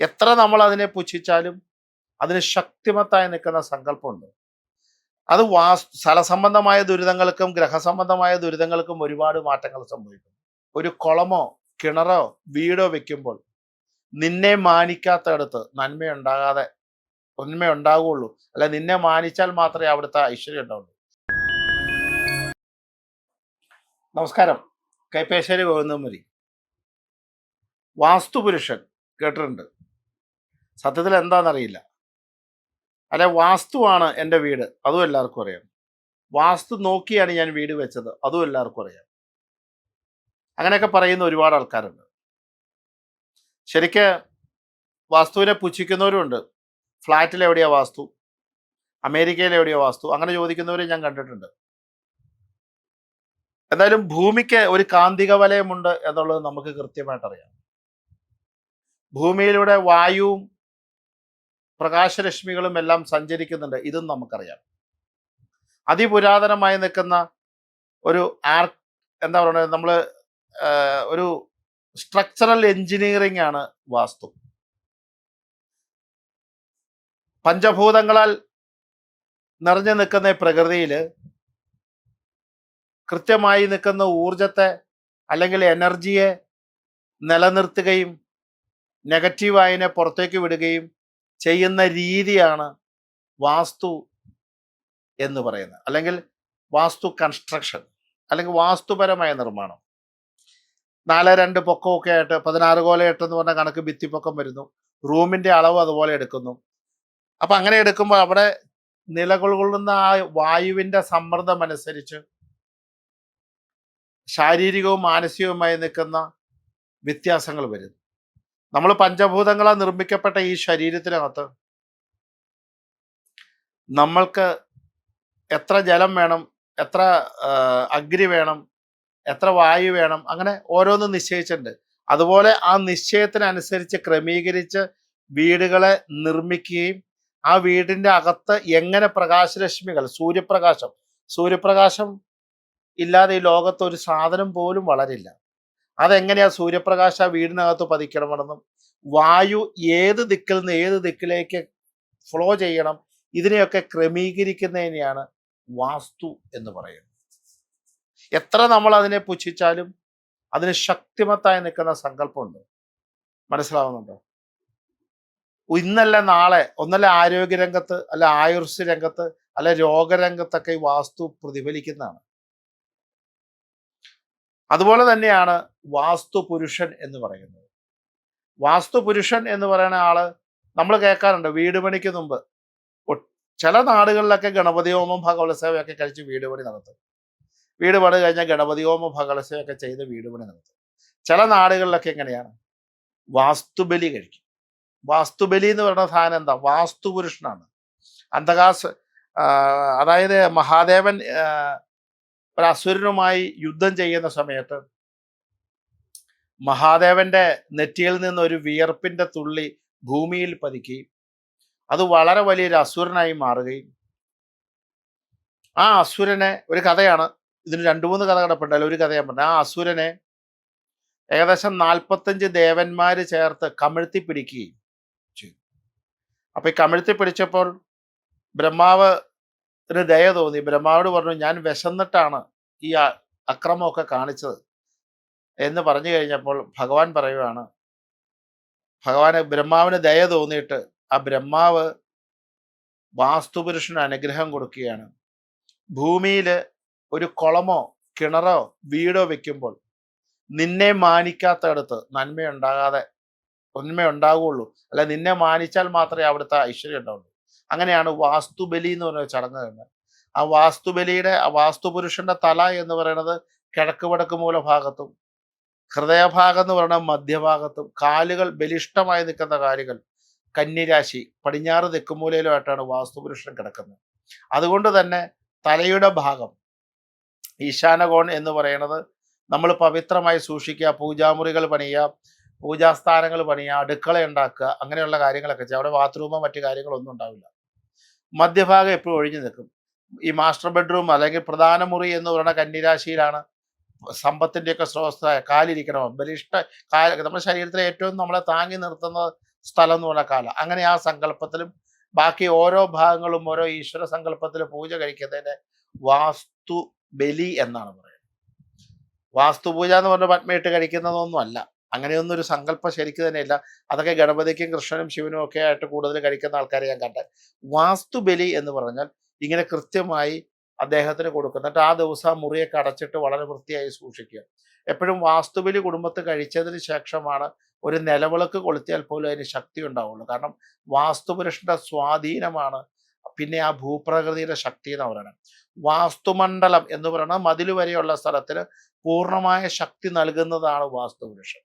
എത്ര നമ്മൾ അതിനെ പുച്ഛിച്ചാലും അതിന് ശക്തിമത്തായി നിൽക്കുന്ന സങ്കല്പമുണ്ട്. അത് വാസ് സ്ഥലസംബന്ധമായ ദുരിതങ്ങൾക്കും ഗ്രഹസംബന്ധമായ ദുരിതങ്ങൾക്കും ഒരുപാട് മാറ്റങ്ങൾ സംഭവിക്കും. ഒരു കുളമോ കിണറോ വീടോ വെക്കുമ്പോൾ നിന്നെ മാനിക്കാത്തടത്ത് നന്മയുണ്ടാകാതെ നന്മ ഉണ്ടാകുള്ളൂ അല്ല നിന്നെ മാനിച്ചാൽ മാത്രമേ അവിടുത്തെ ഐശ്വര്യം ഉണ്ടാവുള്ളൂ. നമസ്കാരം. കൈപ്പേശ്ശേരി ഗോവിന്ദമുരി വാസ്തുപുരുഷൻ. കേട്ടിട്ടുണ്ട്. സത്യത്തിൽ എന്താണെന്നറിയില്ല. അല്ലെ വാസ്തുവാണ് എന്റെ വീട് അതും എല്ലാവർക്കും അറിയാം. വാസ്തു നോക്കിയാണ് ഞാൻ വീട് വെച്ചത് അതും എല്ലാവർക്കും അറിയാം. അങ്ങനെയൊക്കെ പറയുന്ന ഒരുപാട് ആൾക്കാരുണ്ട്. ശരിക്ക് വാസ്തുവിനെ പുച്ഛിക്കുന്നവരുമുണ്ട് ഫ്ലാറ്റിൽ എവിടെയാ വാസ്തു? അമേരിക്കയിൽ എവിടെയാ വാസ്തു? അങ്ങനെ ചോദിക്കുന്നവരെ ഞാൻ കണ്ടിട്ടുണ്ട്. എന്തായാലും ഭൂമിക്ക് ഒരു കാന്തിക വലയമുണ്ട് എന്നുള്ളത് നമുക്ക് കൃത്യമായിട്ട് അറിയാം ഭൂമിയിലൂടെ വായുവും പ്രകാശരശ്മികളും എല്ലാം സഞ്ചരിക്കുന്നുണ്ട്. ഇതും നമുക്കറിയാം. അതിപുരാതനമായി നിൽക്കുന്ന ഒരു ആർ എന്താ പറയുക നമ്മൾ ഒരു സ്ട്രക്ചറൽ എഞ്ചിനീയറിംഗ് ആണ് വാസ്തു. പഞ്ചഭൂതങ്ങളാൽ നിറഞ്ഞു നിൽക്കുന്ന പ്രകൃതിയിൽ കൃത്യമായി നിൽക്കുന്ന ഊർജത്തെ അല്ലെങ്കിൽ എനർജിയെ നിലനിർത്തുകയും നെഗറ്റീവായതിനെ പുറത്തേക്ക് വിടുകയും ചെയ്യുന്ന രീതിയാണ് വാസ്തു എന്ന് പറയുന്നത്. അല്ലെങ്കിൽ വാസ്തു കൺസ്ട്രക്ഷൻ അല്ലെങ്കിൽ വാസ്തുപരമായ നിർമ്മാണം. നാല് രണ്ട് പൊക്കമൊക്കെ ആയിട്ട് പതിനാറ് കോലയെട്ട് എന്ന് പറഞ്ഞ കണക്ക് ഭിത്തിപ്പൊക്കം വരുന്നു. റൂമിന്റെ അളവ് അതുപോലെ എടുക്കുന്നു. അപ്പൊ അങ്ങനെ എടുക്കുമ്പോൾ അവിടെ നിലകൊള്ളുന്ന ആ വായുവിന്റെ സമ്മർദ്ദം അനുസരിച്ച് ശാരീരികവും മാനസികവുമായി നിൽക്കുന്ന വ്യത്യാസങ്ങൾ വരുന്നു. നമ്മൾ പഞ്ചഭൂതങ്ങളാൽ നിർമ്മിക്കപ്പെട്ട ഈ ശരീരത്തിനകത്ത് നമ്മൾക്ക് എത്ര ജലം വേണം എത്ര അഗ്നി വേണം എത്ര വായു വേണം അങ്ങനെ ഓരോന്നും നിശ്ചയിച്ചിട്ടുണ്ട്. അതുപോലെ ആ നിശ്ചയത്തിനനുസരിച്ച് ക്രമീകരിച്ച് വീടുകളെ നിർമ്മിക്കുകയും ആ വീടിന്റെ അകത്ത് എങ്ങനെ പ്രകാശരശ്മികൾ സൂര്യപ്രകാശം സൂര്യപ്രകാശം ഇല്ലാതെ ഈ ലോകത്ത് ഒരു സാധനം പോലും വളരില്ല. അതെങ്ങനെയാ സൂര്യപ്രകാശ വീടിനകത്ത് പതിക്കണമെന്നും വായു ഏത് ദിക്കിൽ നിന്ന് ഏത് ദിക്കിലേക്ക് ഫ്ലോ ചെയ്യണം ഇതിനെയൊക്കെ ക്രമീകരിക്കുന്നതിനെയാണ് വാസ്തു എന്ന് പറയുന്നത്. എത്ര നമ്മൾ അതിനെ പുച്ഛിച്ചാലും അതിന് ശക്തിമത്തായി നിൽക്കുന്ന സങ്കല്പമുണ്ട്. മനസ്സിലാവുന്നുണ്ടോ? ഇന്നല്ല നാളെ ഒന്നല്ല ആരോഗ്യരംഗത്ത് അല്ല ആയുർസ് രംഗത്ത് അല്ല രോഗരംഗത്തൊക്കെ ഈ വാസ്തു പ്രതിഫലിക്കുന്നതാണ്. അതുപോലെ തന്നെയാണ് വാസ്തു പുരുഷൻ എന്ന് പറയുന്നത്. വാസ്തു പുരുഷൻ എന്ന് പറയുന്ന ആൾ നമ്മൾ കേൾക്കാറുണ്ട് വീട് പണിക്ക് മുമ്പ്. ചില നാടുകളിലൊക്കെ ഗണപതി ഹോമം ഭഗവത്സേവയൊക്കെ കഴിച്ച് വീട് പണി നടത്തും. വീട് പണി കഴിഞ്ഞാൽ ഗണപതി ഹോമം ഭഗവത്സേവയൊക്കെ ചെയ്ത് വീട് പണി നടത്തും. ചില നാടുകളിലൊക്കെ എങ്ങനെയാണ്? വാസ്തുബലി കഴിക്കും. വാസ്തുബലി എന്ന് പറയുന്ന സാധനം എന്താ? വാസ്തു പുരുഷനാണ് അന്ധകാസ് അതായത് മഹാദേവൻ ഒരു അസുരനുമായി യുദ്ധം ചെയ്യുന്ന സമയത്ത് മഹാദേവന്റെ നെറ്റിയിൽ നിന്ന് ഒരു വിയർപ്പിന്റെ തുള്ളി ഭൂമിയിൽ പതിക്കുകയും അത് വളരെ വലിയൊരു അസുരനായി മാറുകയും. ആ അസുരനെ ഒരു കഥയാണ്. ഇതിന് രണ്ടു മൂന്ന് കഥ കിടപ്പുണ്ടല്ലോ ഒരു കഥ ഞാൻ പറഞ്ഞു ആ അസുരനെ ഏകദേശം നാൽപ്പത്തഞ്ച് ദേവന്മാര് ചേർത്ത് കമിഴ്ത്തി പിടിക്കുകയും ചെയ്തു. അപ്പൊ ഈ കമിഴ്ത്തി പിടിച്ചപ്പോൾ ബ്രഹ്മാവ് ഒരു ദയ തോന്നി. ബ്രഹ്മാവോട് പറഞ്ഞു ഞാൻ വിശന്നിട്ടാണ് ഈ അക്രമമൊക്കെ കാണിച്ചത്. എന്ന് പറഞ്ഞു കഴിഞ്ഞപ്പോൾ ഭഗവാൻ പറയുവാണ് ഭഗവാന് ബ്രഹ്മാവിന് ദയ തോന്നിയിട്ട് ആ ബ്രഹ്മാവ് വാസ്തുപുരുഷന് അനുഗ്രഹം കൊടുക്കുകയാണ്. ഭൂമിയിൽ ഒരു കുളമോ കിണറോ വീടോ വെക്കുമ്പോൾ നിന്നെ മാനിക്കാത്തടത്ത് നന്മയുണ്ടാകാതെ നന്മ അല്ല നിന്നെ മാനിച്ചാൽ മാത്രമേ അവിടുത്തെ ഐശ്വര്യം ഉണ്ടാവുള്ളൂ. അങ്ങനെയാണ് വാസ്തുബലി എന്ന് പറയുന്ന ചടങ്ങ് തന്നെ ആ വാസ്തുബലിയുടെ ആ വാസ്തുപുരുഷന്റെ തല എന്ന് പറയുന്നത് കിഴക്ക് വടക്ക് മൂലഭാഗത്തും ഹൃദയഭാഗം എന്ന് പറയുന്നത് മധ്യഭാഗത്തും കാലുകൾ ബലിഷ്ടമായി നിൽക്കുന്ന കാലുകൾ കന്നിരാശി പടിഞ്ഞാറ് തെക്കുമൂലയിലുമായിട്ടാണ് വാസ്തുപുരുഷൻ കിടക്കുന്നത്. അതുകൊണ്ട് തന്നെ തലയുടെ ഭാഗം ഈശാനകോൺ എന്ന് പറയുന്നത് നമ്മൾ പവിത്രമായി സൂക്ഷിക്കുക പൂജാമുറികൾ പണിയുക പൂജാസ്ഥാനങ്ങൾ പണിയുക അടുക്കള ഉണ്ടാക്കുക അങ്ങനെയുള്ള കാര്യങ്ങളൊക്കെ അവിടെ ബാത്റൂമോ മറ്റു കാര്യങ്ങളൊന്നും ഉണ്ടാവില്ല. മധ്യഭാഗം എപ്പോഴും ഒഴിഞ്ഞു നിൽക്കും. ഈ മാസ്റ്റർ ബെഡ്റൂം അല്ലെങ്കിൽ പ്രധാന മുറി എന്ന് പറയുന്ന കന്നിരാശിയിലാണ് സമ്പത്തിന്റെയൊക്കെ സ്രോതസ്സായ കാലിരിക്കണം. ബലിഷ്ഠ കാല നമ്മുടെ ശരീരത്തിലെ ഏറ്റവും നമ്മളെ താങ്ങി നിർത്തുന്ന സ്ഥലം എന്ന് പറഞ്ഞ കാല. അങ്ങനെ ആ സങ്കല്പത്തിലും ബാക്കി ഓരോ ഭാഗങ്ങളും ഓരോ ഈശ്വര സങ്കല്പത്തിൽ പൂജ കഴിക്കുന്നതിന് വാസ്തു ബലി എന്നാണ് പറയുന്നത്. വാസ്തു പൂജ എന്ന് പറഞ്ഞാൽ പത്മയിട്ട് കഴിക്കുന്നതൊന്നും അല്ല. അങ്ങനെയൊന്നും ഒരു സങ്കല്പം ശരിക്ക് തന്നെയില്ല. അതൊക്കെ ഗണപതിക്കും കൃഷ്ണനും ശിവനും ഒക്കെ ആയിട്ട് കൂടുതൽ കഴിക്കുന്ന ആൾക്കാരെ ഞാൻ കണ്ടത് വാസ്തുബലി എന്ന് പറഞ്ഞാൽ ഇങ്ങനെ കൃത്യമായി അദ്ദേഹത്തിന് എന്നിട്ട് ആ ദിവസം ആ മുറിയൊക്കെ അടച്ചിട്ട് വളരെ വൃത്തിയായി സൂക്ഷിക്കുക. എപ്പോഴും വാസ്തുബലി കുടുംബത്ത് കഴിച്ചതിന് ശേഷമാണ് ഒരു നിലവിളക്ക് കൊളുത്തിയാൽ പോലും അതിന് ശക്തി ഉണ്ടാവുള്ളൂ. കാരണം വാസ്തുപുരുഷന്റെ സ്വാധീനമാണ്. പിന്നെ ആ ഭൂപ്രകൃതിയുടെ ശക്തി എന്ന് പറയുന്നത്. വാസ്തുമണ്ഡലം എന്ന് പറയുന്നത് മതിൽ വരെയുള്ള സ്ഥലത്തിന് പൂർണമായ ശക്തി നൽകുന്നതാണ് വാസ്തുപുരുഷൻ.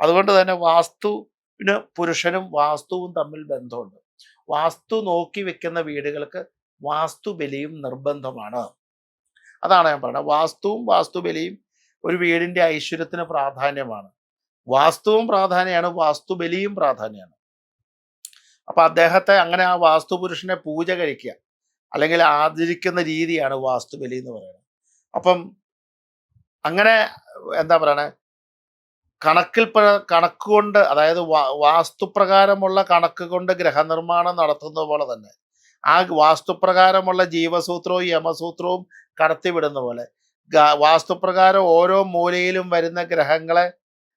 അതുകൊണ്ട് തന്നെ വാസ്തുവിന് പുരുഷനും വാസ്തുവും തമ്മിൽ ബന്ധമുണ്ട്. വാസ്തു നോക്കി വെക്കുന്ന വീടുകൾക്ക് വാസ്തുബലിയും നിർബന്ധമാണ്. അതാണ് ഞാൻ പറയുന്നത്. വാസ്തുവും വാസ്തുബലിയും ഒരു വീടിന്റെ ഐശ്വര്യത്തിന് പ്രാധാന്യമാണ്. വാസ്തുവും പ്രാധാന്യമാണ് വാസ്തുബലിയും പ്രാധാന്യമാണ്. അപ്പൊ അദ്ദേഹത്തെ അങ്ങനെ ആ വാസ്തു പുരുഷനെ പൂജ കഴിക്കുക അല്ലെങ്കിൽ ആദരിക്കുന്ന രീതിയാണ് വാസ്തുബലി എന്ന് പറയുന്നത്. അപ്പം അങ്ങനെ എന്താ പറയണേ? കണക്കിൽ കണക്കുകൊണ്ട് കണക്ക് കൊണ്ട് അതായത് വാസ്തുപ്രകാരമുള്ള കണക്ക് കൊണ്ട് ഗ്രഹനിർമ്മാണം നടത്തുന്ന പോലെ തന്നെ. ആ വാസ്തുപ്രകാരമുള്ള ജീവസൂത്രവും യമസൂത്രവും കടത്തിവിടുന്ന പോലെ. വാസ്തുപ്രകാരം ഓരോ മൂലയിലും വരുന്ന ഗ്രഹങ്ങളെ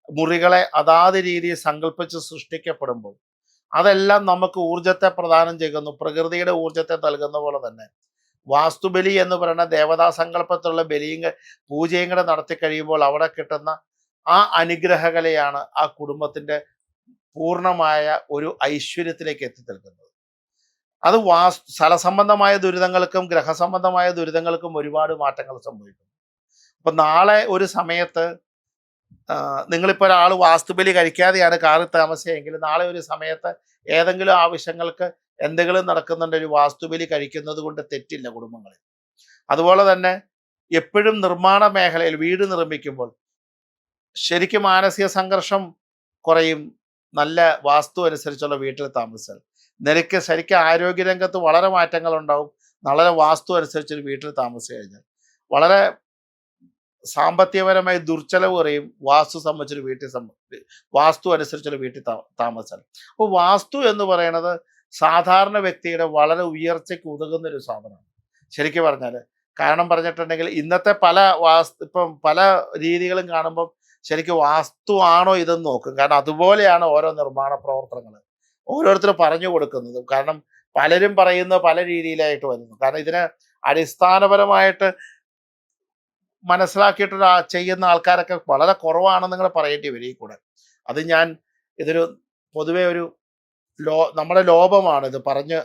മുറികളെ അതാത് രീതിയിൽ സങ്കല്പിച്ച് സൃഷ്ടിക്കപ്പെടുമ്പോൾ അതെല്ലാം നമുക്ക് ഊർജത്തെ പ്രദാനം ചെയ്യുന്നു. പ്രകൃതിയുടെ ഊർജത്തെ നൽകുന്ന പോലെ തന്നെ. വാസ്തുബലി എന്ന് പറയുന്ന ദേവതാ സങ്കല്പത്തിലുള്ള ബലിയും പൂജയും കൂടെ നടത്തി കഴിയുമ്പോൾ അവിടെ കിട്ടുന്ന ആ അനുഗ്രഹകലയാണ് ആ കുടുംബത്തിന്റെ പൂർണമായ ഒരു ഐശ്വര്യത്തിലേക്ക് എത്തി നിൽക്കുന്നത്. അത് വാസ് സ്ഥലസംബന്ധമായ ദുരിതങ്ങൾക്കും ഗ്രഹസംബന്ധമായ ദുരിതങ്ങൾക്കും ഒരുപാട് മാറ്റങ്ങൾ സംഭവിക്കും അപ്പൊ നാളെ ഒരു സമയത്ത് നിങ്ങളിപ്പോൾ നിങ്ങളിപ്പോ ഒരാൾ വാസ്തുബലി കഴിക്കാതെയാണ് കാറിൽ താമസിയെങ്കിൽ നാളെ ഒരു സമയത്ത് ഏതെങ്കിലും ആവശ്യങ്ങൾക്ക് എന്തെങ്കിലും നടക്കുന്നുണ്ട് ഒരു വാസ്തുബലി കഴിക്കുന്നത് കൊണ്ട് തെറ്റില്ല കുടുംബങ്ങളിൽ. അതുപോലെ തന്നെ എപ്പോഴും നിർമ്മാണ മേഖലയിൽ വീട് നിർമ്മിക്കുമ്പോൾ ശരിക്കും മാനസിക സംഘർഷം കുറയും. നല്ല വാസ്തു അനുസരിച്ചുള്ള വീട്ടിൽ താമസിച്ചാൽ. നിനക്ക് ശരിക്കും ആരോഗ്യരംഗത്ത് വളരെ മാറ്റങ്ങൾ ഉണ്ടാവും വളരെ വാസ്തു അനുസരിച്ചൊരു വീട്ടിൽ താമസിച്ചു കഴിഞ്ഞാൽ. വളരെ സാമ്പത്തികപരമായി ദുർച്ചലവ് കുറയും വാസ്തു സംബന്ധിച്ചൊരു വീട്ടിൽ വാസ്തു അനുസരിച്ചൊരു വീട്ടിൽ താമസിച്ചാൽ. അപ്പോൾ വാസ്തു എന്ന് പറയുന്നത് സാധാരണ വ്യക്തിയുടെ വളരെ ഉയർച്ചയ്ക്ക് ഉതകുന്ന ഒരു സാധനമാണ്. ശരിക്കും പറഞ്ഞാൽ. കാരണം പറഞ്ഞിട്ടുണ്ടെങ്കിൽ ഇന്നത്തെ പല വാസ്തു ഇപ്പം പല രീതികളും കാണുമ്പം ശരിക്കും വാസ്തുവാണോ ഇതെന്ന് നോക്കും. കാരണം അതുപോലെയാണ് ഓരോ നിർമ്മാണ പ്രവർത്തനങ്ങൾ ഓരോരുത്തർ പറഞ്ഞു കൊടുക്കുന്നത്. കാരണം പലരും പറയുന്ന പല രീതിയിലായിട്ട് വരുന്നു. കാരണം ഇതിന് അടിസ്ഥാനപരമായിട്ട് മനസ്സിലാക്കിയിട്ട് ചെയ്യുന്ന ആൾക്കാരൊക്കെ വളരെ കുറവാണെന്ന് നിങ്ങൾ പറയേണ്ടി വരും കൂടെ. അത് ഞാൻ ഇതൊരു പൊതുവെ ഒരു ലോ നമ്മുടെ ലോപമാണ് ഇത് പറഞ്ഞ്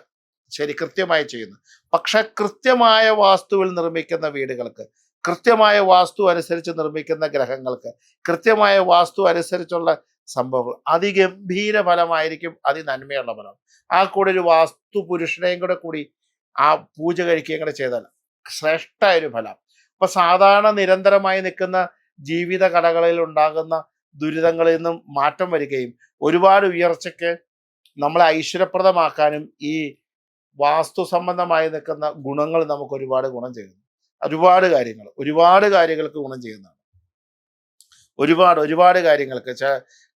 ശരി കൃത്യമായി ചെയ്യുന്നത്. പക്ഷെ കൃത്യമായ വാസ്തുവിൽ നിർമ്മിക്കുന്ന വീടുകൾക്ക് കൃത്യമായ വാസ്തു അനുസരിച്ച് നിർമ്മിക്കുന്ന ഗ്രഹങ്ങൾക്ക് കൃത്യമായ വാസ്തു അനുസരിച്ചുള്ള സംഭവങ്ങൾ. അതിഗംഭീര ഫലമായിരിക്കും അതിനന്മയുള്ള ഫലം. ആ കൂടെ ഒരു വാസ്തു പുരുഷനെയും കൂടെ കൂടി ആ പൂജ കഴിക്കുകയും കൂടെ ചെയ്താൽ ശ്രേഷ്ഠ ഒരു ഫലം. അപ്പൊ സാധാരണ നിരന്തരമായി നിൽക്കുന്ന ജീവിത കടകളിൽ ഉണ്ടാകുന്ന ദുരിതങ്ങളിൽ നിന്നും മാറ്റം വരികയും ഒരുപാട് ഉയർച്ചയ്ക്ക് നമ്മളെ ഐശ്വര്യപ്രദമാക്കാനും ഈ വാസ്തു സംബന്ധമായി നിൽക്കുന്ന ഗുണങ്ങൾ നമുക്ക് ഒരുപാട് ഗുണം ചെയ്യുന്നു. ഒരുപാട് കാര്യങ്ങൾ ഒരുപാട് കാര്യങ്ങൾക്ക് ഗുണം ചെയ്യുന്നതാണ്. ഒരുപാട് ഒരുപാട് കാര്യങ്ങൾക്ക്.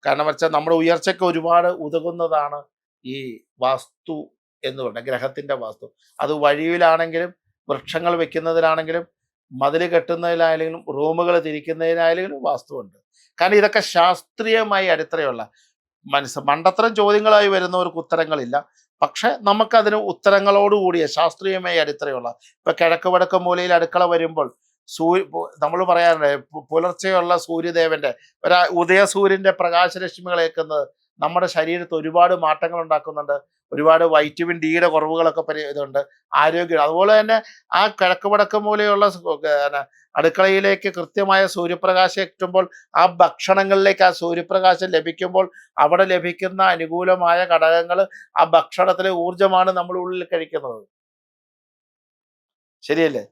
കാരണം വെച്ചാൽ നമ്മുടെ ഉയർച്ചയ്ക്ക് ഒരുപാട് ഉതകുന്നതാണ് ഈ വാസ്തു എന്ന് പറയുന്നത് ഗ്രഹത്തിന്റെ വാസ്തു. അത് വഴിയിലാണെങ്കിലും വൃക്ഷങ്ങൾ വെക്കുന്നതിലാണെങ്കിലും മതിൽ കെട്ടുന്നതിലായാലും റൂമുകൾ തിരിക്കുന്നതിനായാലും വാസ്തുവുണ്ട്. കാരണം ഇതൊക്കെ ശാസ്ത്രീയമായി അടിത്തറയുള്ള മനസ്സ് മണ്ടത്തരം ചോദ്യങ്ങളായി വരുന്നവർക്ക് ഉത്തരങ്ങളില്ല. പക്ഷെ നമുക്കതിന് ഉത്തരങ്ങളോടുകൂടിയ ശാസ്ത്രീയമായി അടിത്തറയുള്ള. ഇപ്പൊ കിഴക്ക് വടക്ക് മൂലയിൽ അടുക്കള വരുമ്പോൾ സൂര്യ നമ്മൾ പറയാറുണ്ട് പുലർച്ചെയുള്ള സൂര്യദേവന്റെ ഒരു ഉദയസൂര്യന്റെ പ്രകാശരശ്മികളേക്കുന്നത് നമ്മുടെ ശരീരത്ത് ഒരുപാട് മാറ്റങ്ങൾ ഉണ്ടാക്കുന്നുണ്ട്. ഒരുപാട് വൈറ്റമിൻ ഡിയുടെ കുറവുകളൊക്കെ പരി ഇതുണ്ട്. ആരോഗ്യം അതുപോലെ തന്നെ ആ കിഴക്ക് വടക്ക് മൂലയുള്ള അടുക്കളയിലേക്ക് കൃത്യമായ സൂര്യപ്രകാശം എത്തുമ്പോൾ ആ ഭക്ഷണങ്ങളിലേക്ക് ആ സൂര്യപ്രകാശം ലഭിക്കുമ്പോൾ അവിടെ ലഭിക്കുന്ന അനുകൂലമായ ഘടകങ്ങൾ ആ ഭക്ഷണത്തിലെ ഊർജമാണ് നമ്മൾ ഉള്ളിൽ കഴിക്കുന്നത്. ശരിയല്ലേ?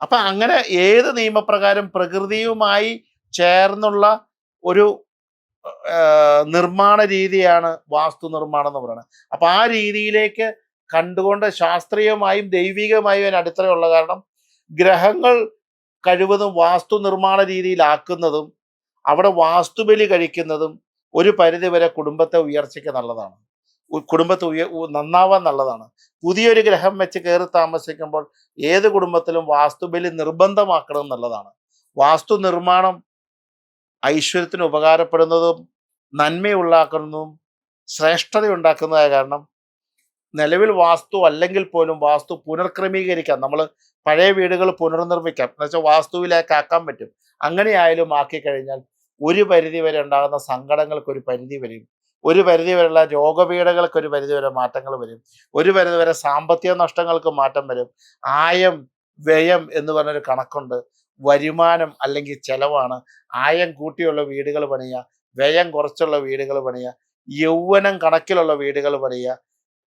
അപ്പൊ അങ്ങനെ ഏത് നിയമപ്രകാരം പ്രകൃതിയുമായി ചേർന്നുള്ള ഒരു നിർമ്മാണ രീതിയാണ് വാസ്തു നിർമ്മാണം എന്ന് പറയുന്നത്. അപ്പൊ ആ രീതിയിലേക്ക് കണ്ടുകൊണ്ട് ശാസ്ത്രീയമായും ദൈവികമായും അതിന് അടിത്തറയുള്ള കാരണം ഗ്രഹങ്ങൾ കഴിവതും വാസ്തു നിർമ്മാണ രീതിയിലാക്കുന്നതും അവിടെ വാസ്തുബലി കഴിക്കുന്നതും ഒരു പരിധിവരെ കുടുംബത്തെ ഉയർച്ചയ്ക്ക് നല്ലതാണ്. കുടുംബത്തെ ഉയ നന്നാവാൻ നല്ലതാണ്. പുതിയൊരു ഗ്രഹം വെച്ച് കയറി താമസിക്കുമ്പോൾ ഏത് കുടുംബത്തിലും വാസ്തുബലി നിർബന്ധമാക്കണം എന്നുള്ളതാണ് വാസ്തു നിർമ്മാണം ഐശ്വര്യത്തിന് ഉപകാരപ്പെടുന്നതും ശ്രേഷ്ഠത ഉണ്ടാക്കുന്നതായ കാരണം നിലവിൽ വാസ്തു അല്ലെങ്കിൽ പോലും വാസ്തു പുനർക്രമീകരിക്കാം. നമ്മൾ പഴയ വീടുകൾ പുനർനിർമ്മിക്കാം. എന്ന് വെച്ചാൽ വാസ്തുവിലേക്ക് ആക്കാൻ പറ്റും. അങ്ങനെയായാലും ആക്കി കഴിഞ്ഞാൽ ഒരു പരിധി വരെ ഉണ്ടാകുന്ന സങ്കടങ്ങൾക്ക് ഒരു പരിധി വരും ഒരു പരിധി വരെയുള്ള രോഗപീഠകൾക്ക് ഒരു പരിധി വരെ മാറ്റങ്ങൾ വരും. ഒരു പരിധി വരെ സാമ്പത്തിക നഷ്ടങ്ങൾക്ക് മാറ്റം വരും. ആയം വ്യയം എന്ന് പറഞ്ഞൊരു കണക്കുണ്ട്. വരുമാനം അല്ലെങ്കിൽ ചെലവാണ്. ആയം കൂട്ടിയുള്ള വീടുകൾ പണിയുക വ്യയം കുറച്ചുള്ള വീടുകൾ പണിയുക യൗവനം കണക്കിലുള്ള വീടുകൾ പണിയുക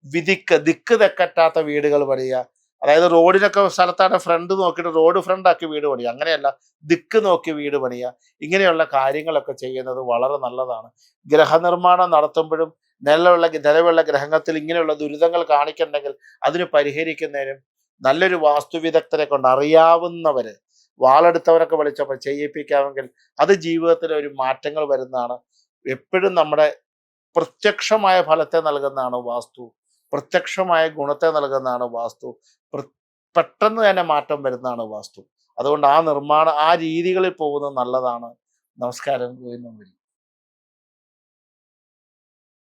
വിധിക്ക് ദിക്ക് തെക്കറ്റാത്ത വീടുകൾ പണിയുക. അതായത് റോഡിനൊക്കെ സ്ഥലത്താണ് ഫ്രണ്ട് നോക്കിയിട്ട് റോഡ് ഫ്രണ്ടാക്കി വീട് പണിയുക. അങ്ങനെയല്ല ദിക്ക് നോക്കി വീട് പണിയുക. ഇങ്ങനെയുള്ള കാര്യങ്ങളൊക്കെ ചെയ്യുന്നത് വളരെ നല്ലതാണ്. ഗ്രഹനിർമ്മാണം നടത്തുമ്പോഴും നിലവിലുള്ള നിലവിലുള്ള ഗ്രഹങ്ങളിൽ ഇങ്ങനെയുള്ള ദുരിതങ്ങൾ കാണിക്കണ്ടെങ്കിൽ അതിന് പരിഹരിക്കുന്നതിനും നല്ലൊരു വാസ്തുവിദഗ്ധരെ കൊണ്ട് അറിയാവുന്നവര് വാളെടുത്തവരൊക്കെ വിളിച്ചപ്പോൾ ചെയ്യിപ്പിക്കാമെങ്കിൽ അത് ജീവിതത്തിലെ ഒരു മാറ്റങ്ങൾ വരുന്നതാണ്. എപ്പോഴും നമ്മുടെ പ്രത്യക്ഷമായ ഫലത്തെ നൽകുന്നതാണ് വാസ്തു. പ്രത്യക്ഷമായ ഗുണത്തെ നൽകുന്നതാണ് വാസ്തു. പെട്ടെന്ന് തന്നെ മാറ്റം വരുന്നതാണ് വാസ്തു. അതുകൊണ്ട് ആ നിർമ്മാണം ആ രീതികളിൽ പോകുന്നത് നല്ലതാണ്. നമസ്കാരം. ഗോവിന്ദൻ